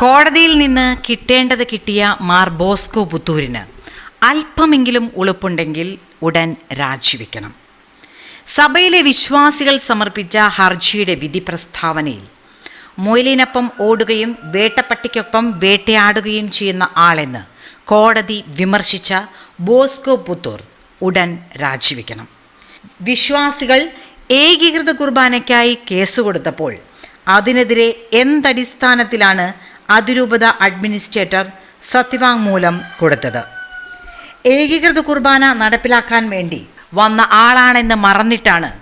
കോടതിയിൽ നിന്ന് കിട്ടേണ്ടത് കിട്ടിയ മാർ ബോസ്കോ പുത്തൂരിന് അല്പമെങ്കിലും ഉളുപ്പുണ്ടെങ്കിൽ ഉടൻ രാജിവെക്കണം. സഭയിലെ വിശ്വാസികൾ സമർപ്പിച്ച ഹർജിയുടെ വിധി പ്രസ്താവനയിൽ മൊയിലിനൊപ്പം ഓടുകയും വേട്ടപ്പട്ടിക്കൊപ്പം വേട്ടയാടുകയും ചെയ്യുന്ന ആളെന്ന് കോടതി വിമർശിച്ച ബോസ്കോ പുത്തൂർ ഉടൻ രാജിവെക്കണം. വിശ്വാസികൾ ഏകീകൃത കുർബാനയ്ക്കായി കേസ് കൊടുത്തപ്പോൾ അതിനെതിരെ എന്തടിസ്ഥാനത്തിലാണ് അതിരൂപത അഡ്മിനിസ്ട്രേറ്റർ സത്യവാങ്മൂലം കൊടുത്തത്. ഏകീകൃത കുർബാന നടപ്പിലാക്കാൻ വേണ്ടി വന്ന ആളാണെന്ന് മറന്നിട്ടാണ്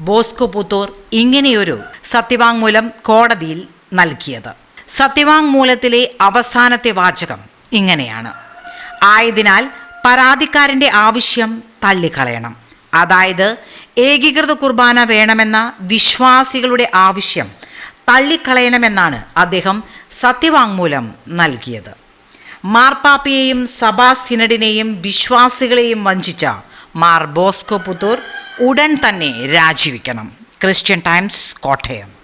ബോസ്കോ പുത്തൂർ ഇങ്ങനെയൊരു സത്യവാങ്മൂലം കോടതിയിൽ നൽകിയത്. സത്യവാങ്മൂലത്തിലെ അവസാനത്തെ വാചകം ഇങ്ങനെയാണ്. ആയതിനാൽ പരാതിക്കാരന്റെ ആവശ്യം തള്ളിക്കളയണം. അതായത് ഏകീകൃത കുർബാന വേണമെന്ന വിശ്വാസികളുടെ ആവശ്യം തള്ളിക്കളയണമെന്നാണ് അദ്ദേഹം സത്യവാങ്മൂലം നൽകിയത്. മാർപ്പാപ്പയെയും സഭാ സിനഡിനെയും വിശ്വാസികളെയും വഞ്ചിച്ച മാർ ബോസ്കോ പുത്തൂർ ഉടൻ തന്നെ രാജിവെക്കണം. Christian Times Kottayam.